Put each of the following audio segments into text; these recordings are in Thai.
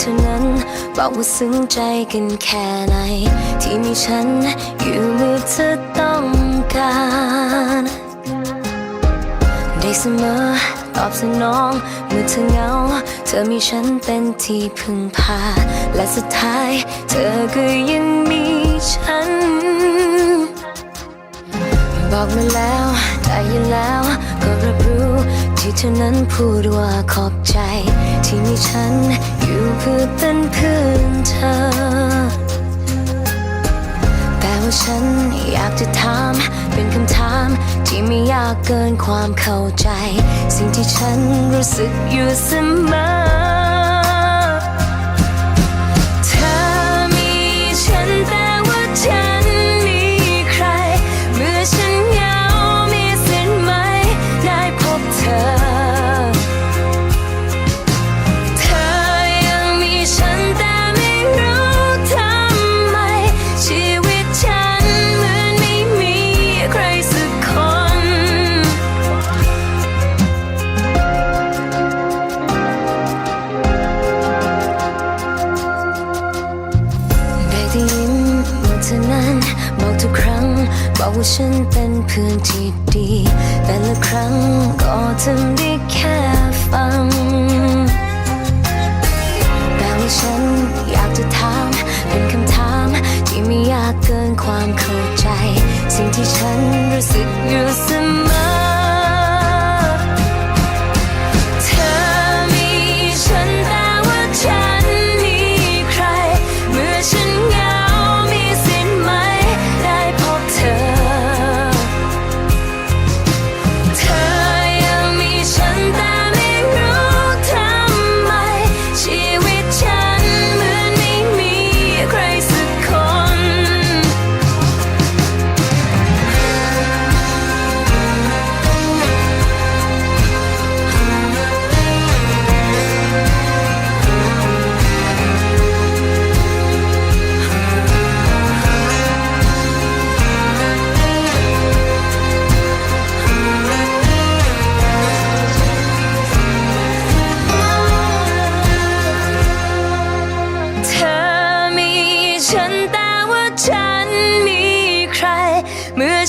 เท่านั้น บอกว่าซึ้งใจกันแค่ไหน ที่มีฉันอยู่เมื่อเธอต้องการ ได้เสมอตอบสนองเมื่อเธอเหงา เธอมีฉันเป็นที่พึ่งพา และสุดท้าย เธอก็ยังมีฉัน บอกมาแล้วได้ยินแล้วก็รับรู้ที่เธอนั้นพูดว่าขอบใจ ที่มีฉันอยู่เพื่อเป็นเพื่อนเธอ แต่ว่าฉันอยากจะถามเป็นคำถามที่ไม่ยากเกินความเข้าใจ สิ่งที่ฉันรู้สึกอยู่เสมอ เพื่อนที่ดี แต่ละครั้งก็ทำได้แค่ฟัง แต่ว่าฉันอยากจะถามเป็นคำถาม ที่ไม่ยากเกินความเข้าใจ สิ่งที่ฉันรู้สึกอยู่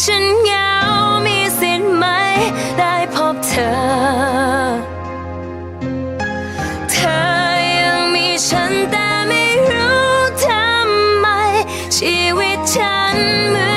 ฉันเหงา มีสิทธิ์ไหม ได้พบเธอ เธอยังมีฉันแต่ไม่รู้ทำไม ชีวิตฉันเหมือน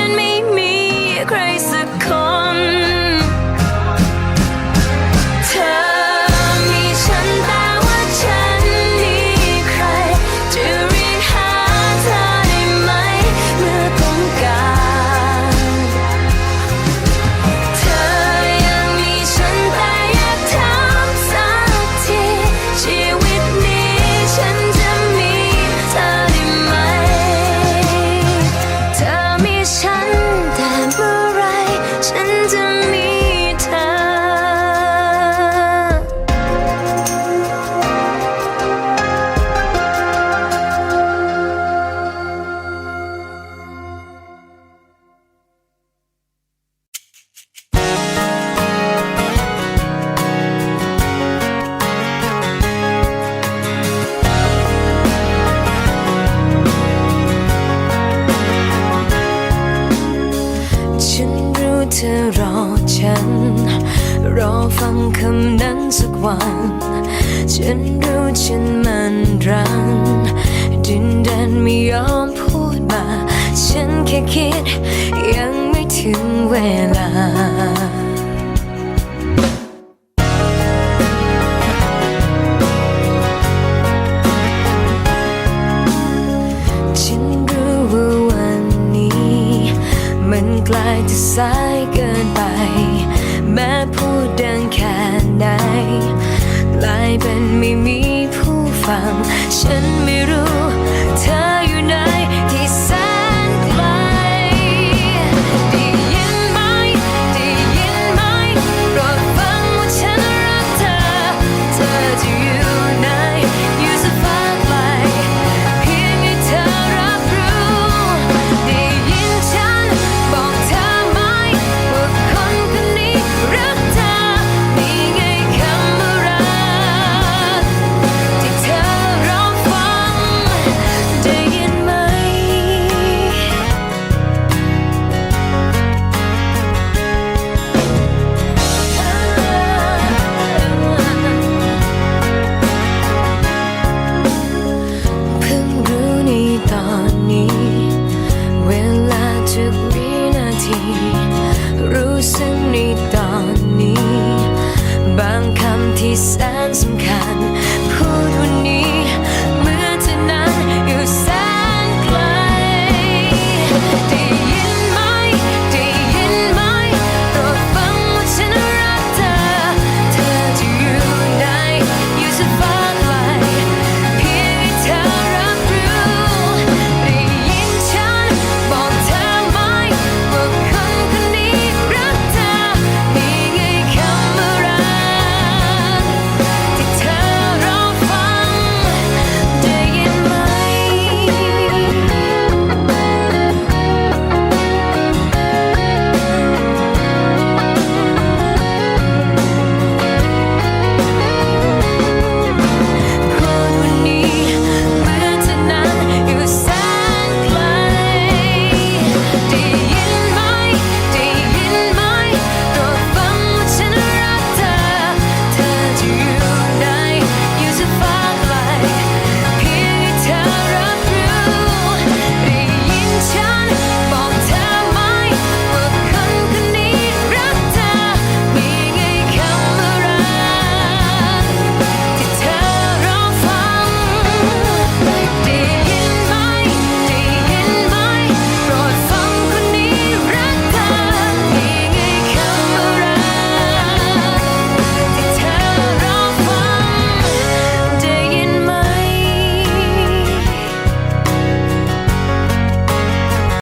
รอฉัน รอฟังคำนั้นสักวัน ฉันรู้ฉันมันรันดินแดนไม่ยอมพูดมา ฉันแค่คิดยังไม่ถึงเวลาายจะสายเกินไป แม้พูดดังแค่ไหน กลายเป็นไม่มีผู้ฟัง ฉันไม่รู้ peace.